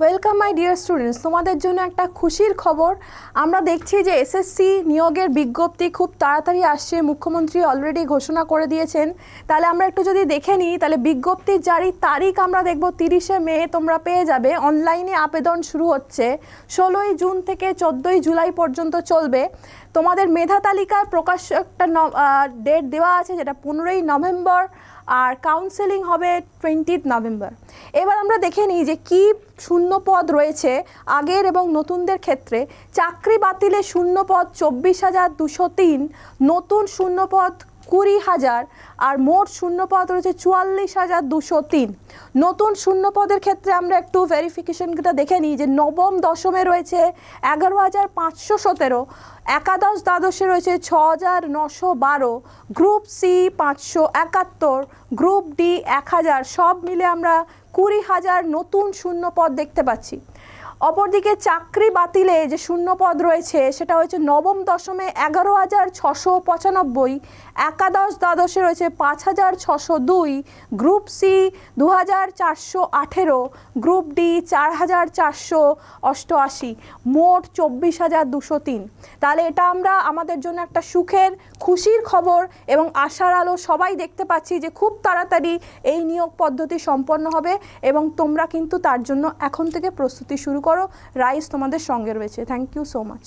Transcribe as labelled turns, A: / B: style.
A: Welcome my dear students তোমাদের জন্য একটা খুশির খবর। আমরা দেখছি যে এসএসসি নিয়োগের বিজ্ঞপ্তি খুব তাড়াতাড়ি আসছে। মুখ্যমন্ত্রী অলরেডি ঘোষণা করে দিয়েছেন। তাহলে আমরা একটু যদি দেখে নিই, তাহলে বিজ্ঞপ্তির জারির তারিখ আমরা দেখব তিরিশে মে, তোমরা পেয়ে যাবে। অনলাইনে আবেদন শুরু হচ্ছে। ষোলোই জুন থেকে চোদ্দোই জুলাই পর্যন্ত চলবে। তোমাদের মেধা তালিকার প্রকাশ একটা ডেট দেওয়া আছে, যেটা পনেরোই নভেম্বর। আর কাউন্সেলিং হবে টোয়েন্টিথ নভেম্বর এবার আমরা দেখে নিই যে কি শূন্য পদ রয়েছে আগের এবং নতুনদের ক্ষেত্রে। চাকরি বাতিলে শূন্য পদ চব্বিশ হাজার দুশো তিন, নতুন শূন্য পদ কুড়ি হাজার আর মোট শূন্য পদ রয়েছে চুয়াল্লিশ হাজার দুশো তিন। নতুন শূন্য পদের ক্ষেত্রে আমরা একটু ভেরিফিকেশনটা দেখে নিই যে নবম দশমে রয়েছে এগারো হাজার পাঁচশো সতেরো, একাদশ দ্বাদশে রয়েছে ছ হাজার নশো বারো গ্রুপ সি পাঁচশো একাত্তর গ্রুপ ডি এক হাজার। সব মিলে আমরা কুড়ি হাজার নতুন শূন্য পদ দেখতে পাচ্ছি। অপরদিকে চাকরি বাতিলে যে শূন্য পদ রয়েছে, সেটা হচ্ছে নবম দশমে এগারো হাজার ছশো পঁচানব্বই, একাদশ দ্বাদশে রয়েছে পাঁচ হাজার ছশো দুই, গ্রুপ সি দু হাজার চারশো আঠেরো, গ্রুপ ডি চার হাজার চারশো অষ্টআশি, মোট চব্বিশ হাজার দুশো তিন। তাহলে এটা আমরা আমাদের জন্য একটা সুখের, খুশির খবর এবং আশার আলো সবাই দেখতে পাচ্ছি যে খুব তাড়াতাড়ি এই নিয়োগ পদ্ধতি সম্পন্ন হবে এবং তোমরা কিন্তু তার জন্য এখন থেকে প্রস্তুতি শুরু করো রাইস তোমাদের সঙ্গে রয়েছে। Thank you so much